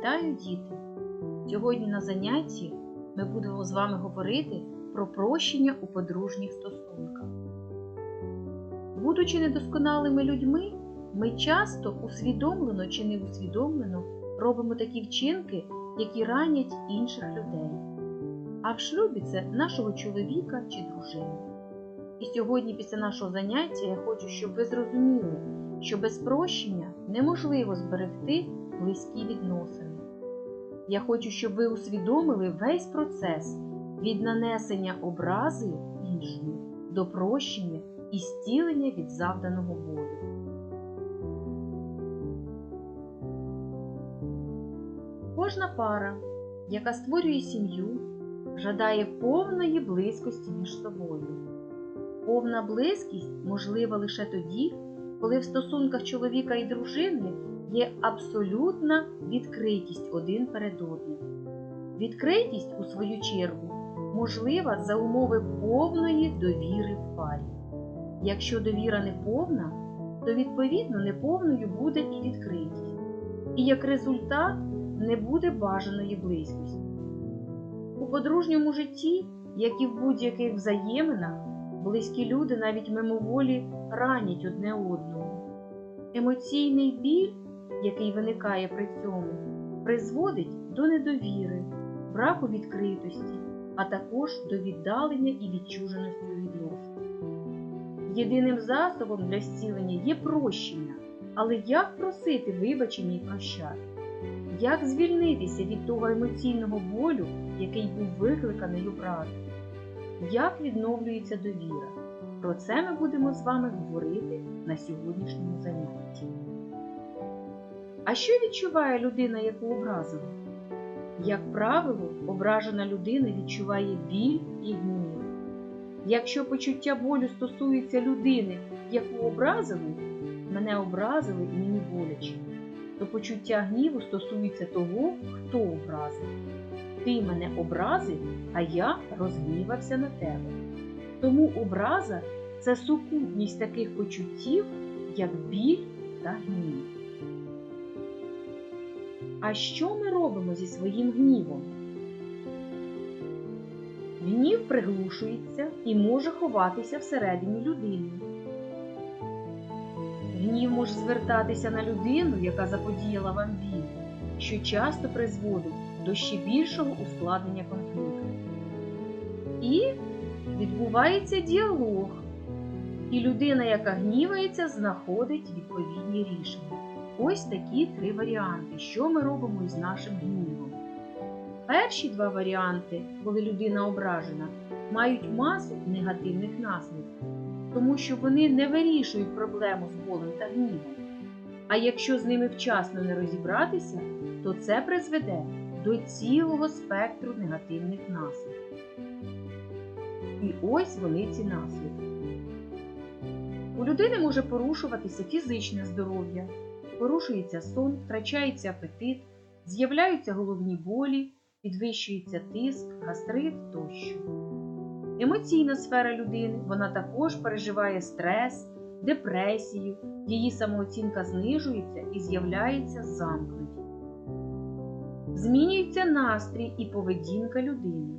Вітаю, діти! Сьогодні на занятті ми будемо з вами говорити про прощення у подружніх стосунках. Будучи недосконалими людьми, ми часто усвідомлено чи неусвідомлено робимо такі вчинки, які ранять інших людей. А в шлюбі це нашого чоловіка чи дружини. І сьогодні, після нашого заняття, я хочу, щоб ви зрозуміли, що без прощення неможливо зберегти близькі відносини. Я хочу, щоб ви усвідомили весь процес від нанесення образи іншому до прощення і зцілення від завданого болю. Кожна пара, яка створює сім'ю, жадає повної близькості між собою. Повна близькість можлива лише тоді, коли в стосунках чоловіка і дружини є абсолютна відкритість один перед одним. Відкритість, у свою чергу, можлива за умови повної довіри в парі. Якщо довіра не повна, то відповідно неповною буде і відкритість. І як результат не буде бажаної близькості. У подружньому житті, як і в будь-яких взаєминах, близькі люди навіть мимоволі ранять одне одного. Емоційний біль, який виникає при цьому, призводить до недовіри, браку відкритості, а також до віддалення і відчуженості відносин. Єдиним засобом для зцілення є прощення, але як просити вибачення і прощати? Як звільнитися від того емоційного болю, який був викликаний образом? Як відновлюється довіра? Про це ми будемо з вами говорити на сьогоднішньому занятті. А що відчуває людина, яку образила? Як правило, ображена людина відчуває біль і гнів. Якщо почуття болю стосується людини, яку образили, мене образили і мені боляче, то почуття гніву стосується того, хто образив. Ти мене образив, а я розгнівався на тебе. Тому образа це сукупність таких почуттів, як біль та гнів. А що ми робимо зі своїм гнівом? Гнів приглушується і може ховатися всередині людини. Гнів може звертатися на людину, яка заподіяла вам біль, що часто призводить до ще більшого ускладнення конфлікту. І відбувається діалог, і людина, яка гнівається, знаходить відповідні рішення. Ось такі три варіанти, що ми робимо із нашим гнівом. Перші два варіанти, коли людина ображена, мають масу негативних наслідків, тому що вони не вирішують проблему з болем та гнівом. А якщо з ними вчасно не розібратися, то це призведе до цілого спектру негативних наслідків. І ось вони ці наслідки. У людини може порушуватися фізичне здоров'я, порушується сон, втрачається апетит, з'являються головні болі, підвищується тиск, гастрит тощо. Емоційна сфера людини вона також переживає стрес, депресію, її самооцінка знижується і з'являється замкнутість. Змінюється настрій і поведінка людини.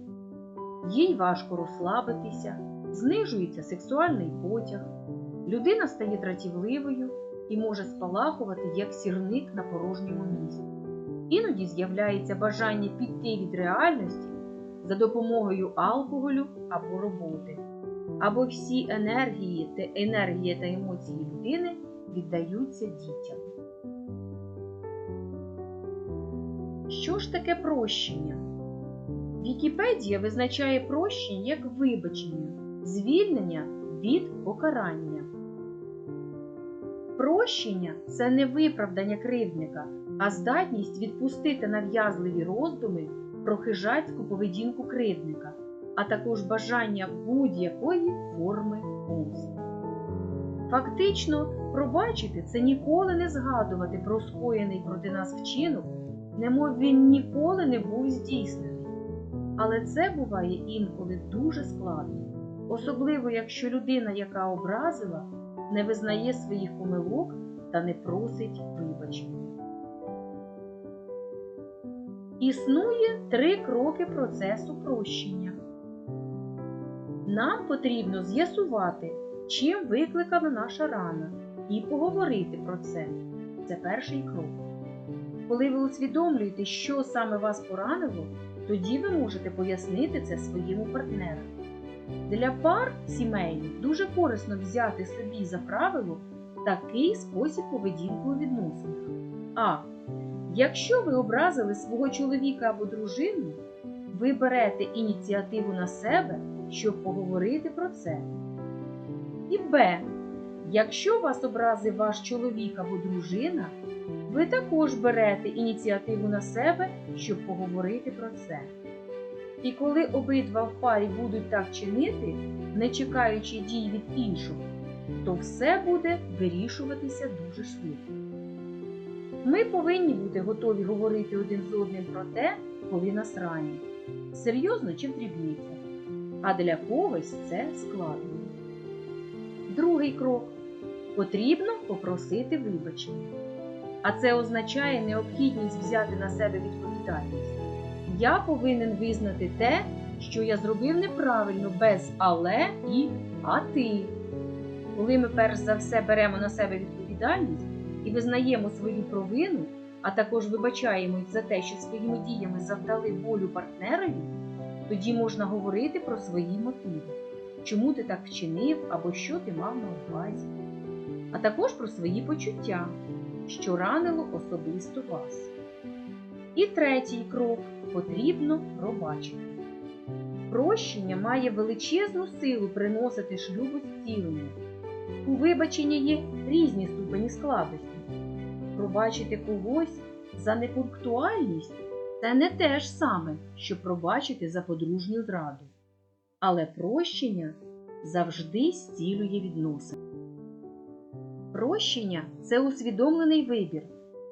Їй важко розслабитися, знижується сексуальний потяг, людина стає дратівливою і може спалахувати як сірник на порожньому місці. Іноді з'являється бажання піти від реальності за допомогою алкоголю або роботи, або всі енергії та енергія та емоції людини віддаються дітям. Що ж таке прощення? Вікіпедія визначає прощення як вибачення, звільнення від покарання. Прощення це не виправдання кривдника, а здатність відпустити нав'язливі роздуми про хижацьку поведінку кривдника, а також бажання будь-якої форми помсти. Фактично, пробачити це ніколи не згадувати про скоєний проти нас вчинок, немов він ніколи не був здійснений. Але це буває інколи дуже складно, особливо якщо людина, яка образила, не визнає своїх помилок та не просить вибачення. Існує три кроки процесу прощення. Нам потрібно з'ясувати, чим викликана наша рана, і поговорити про це. Це перший крок. Коли ви усвідомлюєте, що саме вас поранило, тоді ви можете пояснити це своєму партнеру. Для пар сімейних дуже корисно взяти собі за правило такий спосіб поведінки у відносинах. А. Якщо ви образили свого чоловіка або дружину, ви берете ініціативу на себе, щоб поговорити про це. І Б. Якщо вас образив ваш чоловік або дружина, ви також берете ініціативу на себе, щоб поговорити про це. І коли обидва в парі будуть так чинити, не чекаючи дій від іншого, то все буде вирішуватися дуже швидко. Ми повинні бути готові говорити один з одним про те, коли нас ранять. Серйозно чи в дрібницях. А для когось це складно. Другий крок потрібно попросити вибачення. А це означає необхідність взяти на себе відповідальність. Я повинен визнати те, що я зробив неправильно без але і а ти. Коли ми перш за все беремо на себе відповідальність і визнаємо свою провину, а також вибачаємось за те, що своїми діями завдали болю партнерові, тоді можна говорити про свої мотиви, чому ти так вчинив або що ти мав на увазі, а також про свої почуття, що ранило особисто. І третій крок потрібно пробачити. Прощення має величезну силу приносити шлюбу зцілення. У вибаченні є різні ступені складності. Пробачити когось за непунктуальність це не те ж саме, що пробачити за подружню зраду. Але прощення завжди зцілює відносини. Прощення це усвідомлений вибір,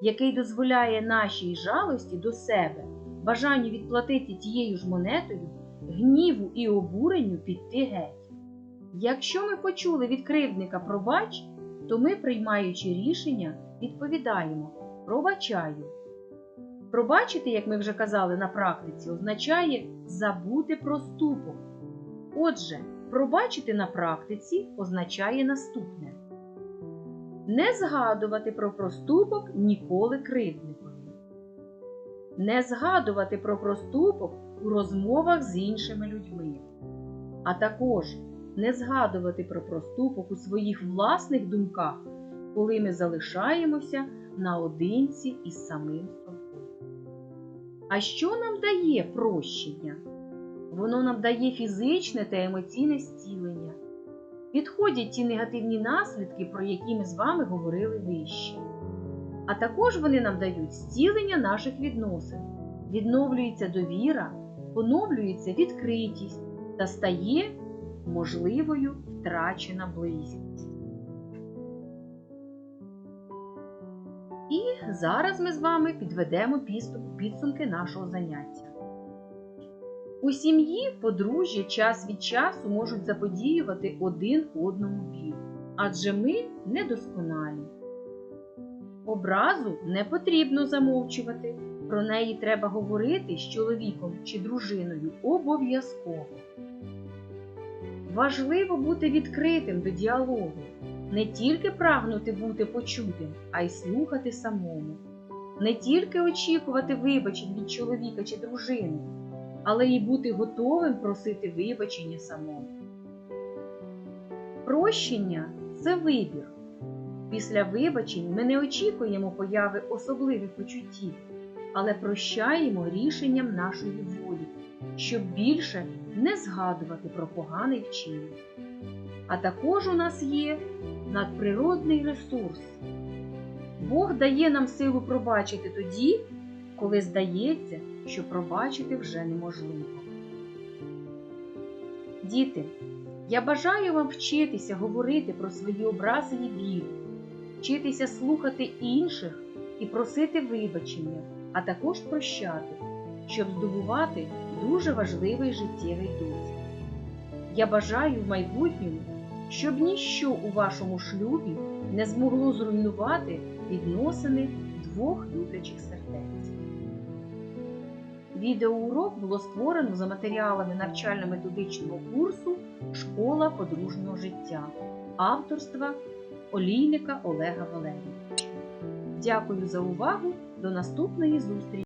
який дозволяє нашій жалості до себе, бажанню відплатити тією ж монетою, гніву і обуренню піти геть. Якщо ми почули від кривдника пробач, то ми, приймаючи рішення, відповідаємо пробачаю. Пробачити, як ми вже казали на практиці, означає забути проступок. Отже, пробачити на практиці означає наступне: не згадувати про проступок ніколи кривдникові, не згадувати про проступок у розмовах з іншими людьми, а також не згадувати про проступок у своїх власних думках, коли ми залишаємося наодинці із самим собою. А що нам дає прощення? Воно нам дає фізичне та емоційне зцілення. Відходять ті негативні наслідки, про які ми з вами говорили вище. А також вони нам дають зцілення наших відносин, відновлюється довіра, поновлюється відкритість та стає можливою втрачена близькість. І зараз ми з вами підведемо підсумки нашого заняття. У сім'ї подружжя час від часу можуть заподіювати один одному біль, адже ми недосконалі. Образу не потрібно замовчувати, про неї треба говорити з чоловіком чи дружиною обов'язково. Важливо бути відкритим до діалогу, не тільки прагнути бути почутим, а й слухати самому, не тільки очікувати вибачень від чоловіка чи дружини, але й бути готовим просити вибачення самому. Прощення це вибір. Після вибачень ми не очікуємо появи особливих почуттів, але прощаємо рішенням нашої волі, щоб більше не згадувати про поганий вчинок. А також у нас є надприродний ресурс. Бог дає нам силу пробачити тоді, коли здається, що пробачити вже неможливо. Діти, я бажаю вам вчитися говорити про свої образи і біль, вчитися слухати інших і просити вибачення, а також прощати, щоб здобувати дуже важливий життєвий досвід. Я бажаю в майбутньому, щоб ніщо у вашому шлюбі не змогло зруйнувати відносини двох люблячих сердець. Відеоурок було створено за матеріалами навчально-методичного курсу Школа подружнього життя авторства Олійника Олега Валерійовича. Дякую за увагу. До наступної зустрічі!